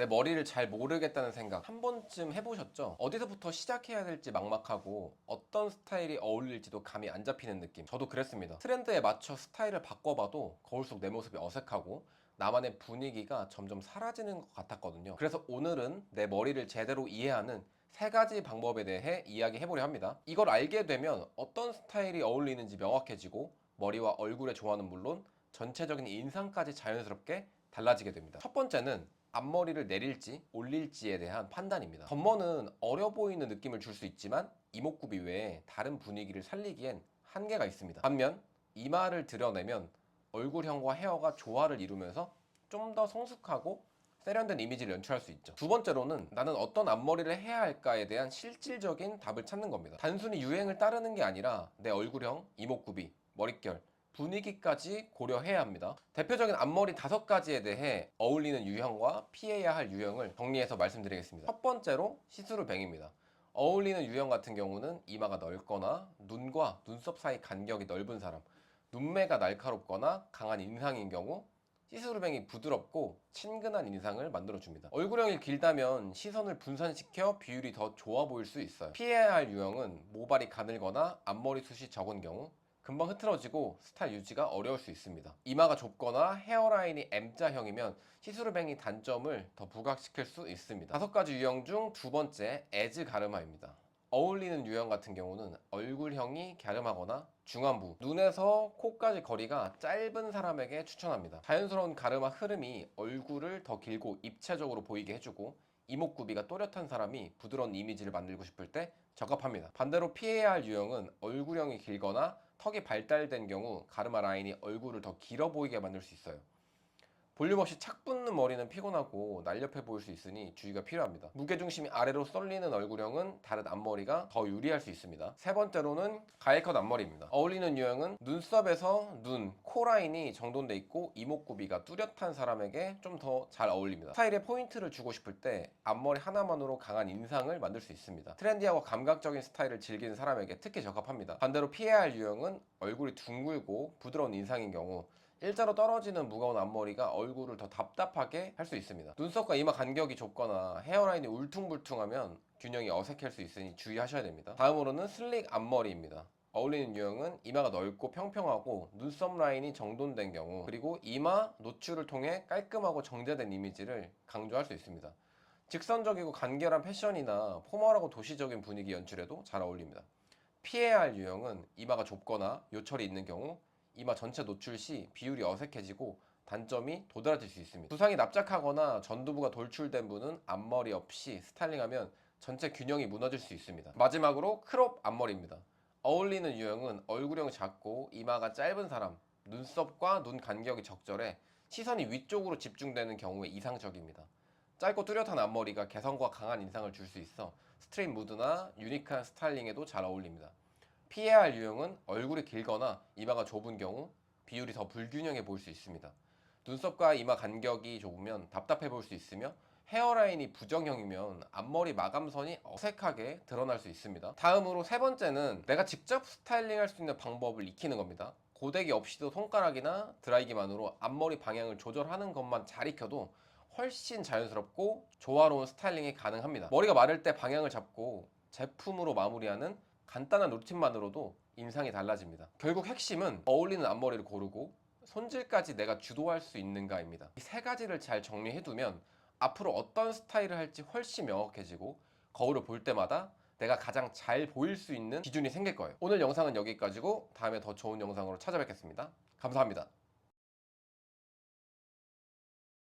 내 머리를 잘 모르겠다는 생각 한 번쯤 해보셨죠? 어디서부터 시작해야 될지 막막하고 어떤 스타일이 어울릴지도 감이 안 잡히는 느낌 저도 그랬습니다 트렌드에 맞춰 스타일을 바꿔봐도 거울 속 내 모습이 어색하고 나만의 분위기가 점점 사라지는 것 같았거든요 그래서 오늘은 내 머리를 제대로 이해하는 세 가지 방법에 대해 이야기해보려 합니다 이걸 알게 되면 어떤 스타일이 어울리는지 명확해지고 머리와 얼굴의 조화는 물론 전체적인 인상까지 자연스럽게 달라지게 됩니다. 첫 번째는 앞머리를 내릴지 올릴지에 대한 판단입니다. 겉머는 어려 보이는 느낌을 줄 수 있지만 이목구비 외에 다른 분위기를 살리기엔 한계가 있습니다. 반면 이마를 드러내면 얼굴형과 헤어가 조화를 이루면서 좀 더 성숙하고 세련된 이미지를 연출할 수 있죠. 두 번째로는 나는 어떤 앞머리를 해야 할까에 대한 실질적인 답을 찾는 겁니다. 단순히 유행을 따르는 게 아니라 내 얼굴형, 이목구비, 머릿결, 분위기까지 고려해야 합니다. 대표적인 앞머리 다섯 가지에 대해 어울리는 유형과 피해야 할 유형을 정리해서 말씀드리겠습니다. 첫 번째로 시스루뱅입니다. 어울리는 유형 같은 경우는 이마가 넓거나 눈과 눈썹 사이 간격이 넓은 사람, 눈매가 날카롭거나 강한 인상인 경우 시스루뱅이 부드럽고 친근한 인상을 만들어줍니다. 얼굴형이 길다면 시선을 분산시켜 비율이 더 좋아 보일 수 있어요. 피해야 할 유형은 모발이 가늘거나 앞머리 숱이 적은 경우 금방 흐트러지고 스타일 유지가 어려울 수 있습니다. 이마가 좁거나 헤어라인이 M자형이면 시스루뱅이 단점을 더 부각시킬 수 있습니다. 다섯 가지 유형 중 두 번째 에즈 가르마입니다. 어울리는 유형 같은 경우는 얼굴형이 갸름하거나 중안부, 눈에서 코까지 거리가 짧은 사람에게 추천합니다. 자연스러운 가르마 흐름이 얼굴을 더 길고 입체적으로 보이게 해주고 이목구비가 또렷한 사람이 부드러운 이미지를 만들고 싶을 때 적합합니다. 반대로 피해야 할 유형은 얼굴형이 길거나 턱이 발달된 경우 가르마 라인이 얼굴을 더 길어 보이게 만들 수 있어요. 볼륨 없이 착 붙는 머리는 피곤하고 날렵해 보일 수 있으니 주의가 필요합니다. 무게중심이 아래로 쏠리는 얼굴형은 다른 앞머리가 더 유리할 수 있습니다. 세 번째로는 가일컷 앞머리입니다. 어울리는 유형은 눈썹에서 눈, 코 라인이 정돈돼 있고 이목구비가 뚜렷한 사람에게 좀 더 잘 어울립니다. 스타일에 포인트를 주고 싶을 때 앞머리 하나만으로 강한 인상을 만들 수 있습니다. 트렌디하고 감각적인 스타일을 즐기는 사람에게 특히 적합합니다. 반대로 피해야 할 유형은 얼굴이 둥글고 부드러운 인상인 경우 일자로 떨어지는 무거운 앞머리가 얼굴을 더 답답하게 할 수 있습니다. 눈썹과 이마 간격이 좁거나 헤어라인이 울퉁불퉁하면 균형이 어색할 수 있으니 주의하셔야 됩니다. 다음으로는 슬릭 앞머리입니다. 어울리는 유형은 이마가 넓고 평평하고 눈썹 라인이 정돈된 경우 그리고 이마 노출을 통해 깔끔하고 정제된 이미지를 강조할 수 있습니다. 직선적이고 간결한 패션이나 포멀하고 도시적인 분위기 연출에도 잘 어울립니다. 피해야 할 유형은 이마가 좁거나 요철이 있는 경우 이마 전체 노출 시 비율이 어색해지고 단점이 도드라질 수 있습니다. 두상이 납작하거나 전두부가 돌출된 분은 앞머리 없이 스타일링하면 전체 균형이 무너질 수 있습니다. 마지막으로 크롭 앞머리입니다. 어울리는 유형은 얼굴형 작고 이마가 짧은 사람, 눈썹과 눈 간격이 적절해 시선이 위쪽으로 집중되는 경우에 이상적입니다. 짧고 뚜렷한 앞머리가 개성과 강한 인상을 줄 수 있어 스트릿 무드나 유니크한 스타일링에도 잘 어울립니다. 할 유형은 얼굴이 길거나 이마가 좁은 경우 비율이 더 불균형해 보일 수 있습니다. 눈썹과 이마 간격이 좁으면 답답해 보일 수 있으며 헤어라인이 부정형이면 앞머리 마감선이 어색하게 드러날 수 있습니다. 다음으로 세 번째는 내가 직접 스타일링 할 수 있는 방법을 익히는 겁니다. 고데기 없이도 손가락이나 드라이기만으로 앞머리 방향을 조절하는 것만 잘 익혀도 훨씬 자연스럽고 조화로운 스타일링이 가능합니다. 머리가 마를 때 방향을 잡고 제품으로 마무리하는 간단한 루틴만으로도 인상이 달라집니다. 결국 핵심은 어울리는 앞머리를 고르고 손질까지 내가 주도할 수 있는가입니다. 이 세 가지를 잘 정리해두면 앞으로 어떤 스타일을 할지 훨씬 명확해지고 거울을 볼 때마다 내가 가장 잘 보일 수 있는 기준이 생길 거예요. 오늘 영상은 여기까지고 다음에 더 좋은 영상으로 찾아뵙겠습니다. 감사합니다.